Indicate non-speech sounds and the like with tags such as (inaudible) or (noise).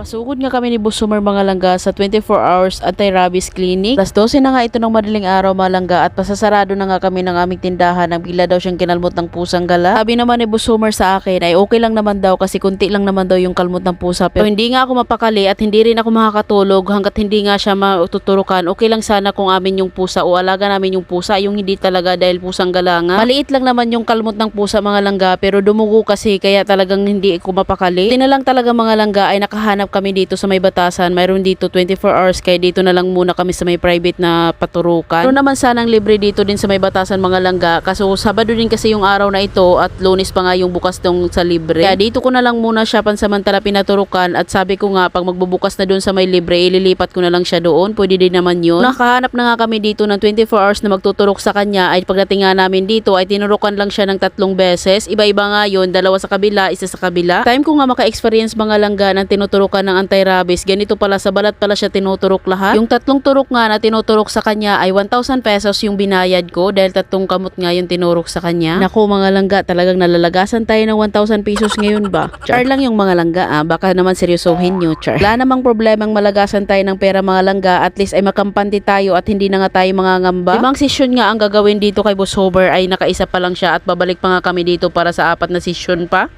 Napasugod nga kami ni Busumer mga langga sa 24 hours anti-rabies clinic. Plus 12 na nga ito ng madaling araw mga langga at pasasarado na nga kami ng aming tindahan nang bigla daw siyang kinalmot ng pusang gala. Sabi naman ni Busumer sa akin ay okay lang naman daw kasi kunti lang naman daw yung kalmot ng pusa. Pero hindi nga ako mapakali at hindi rin ako makakatulog hanggat hindi nga siya matuturukan. Okay lang sana kung amin yung pusa o alaga namin yung pusa. Yung hindi talaga dahil pusang gala nga. Maliit lang naman yung kalmot ng pusa mga langga pero dumugo kasi kaya talagang hindi ako mapakali. Hindi na lang talaga mga langga ay nakahanap kami dito sa may batasan. Mayroon dito 24 hours kaya dito na lang muna kami sa may private na paturukan. Pero naman sanang libre dito din sa may batasan mga langga. Kaso Sabado din kasi yung araw na ito at lunes pa nga yung bukas tong sa libre. Kaya dito ko na lang muna siya pansamantala pinaturukan at sabi ko nga pag magbubukas na doon sa may libre ililipat ko na lang siya doon. Pwede din naman yun. Nakahanap na nga kami dito ng 24 hours na magtuturok sa kanya ay pagdating nga namin dito ay tinurukan lang siya ng tatlong beses. Iba-iba nga yun. Dalawa sa kabila, isa sa kabila. Time ko nga maka-experience mga langga ng tinuturukan ng anti-rabies. Ganito pala sa balat pala siya tinuturok lahat. Yung tatlong turok nga na tinuturok sa kanya ay 1,000 pesos yung binayad ko dahil tatlong kamot nga yung tinurok sa kanya. Naku mga langga, talagang nalalagasan tayo ng 1,000 pesos ngayon ba? (laughs) Char lang yung mga langga ah. Baka naman seryosohin nyo, char. Wala namang problemang malagasan tayo ng pera mga langga. At least ay makampante tayo at hindi na nga tayo mga ngamba. Limang session nga ang gagawin dito kay Boss Hober ay nakaisa pa lang siya at babalik pa nga kami dito para sa apat na session pa.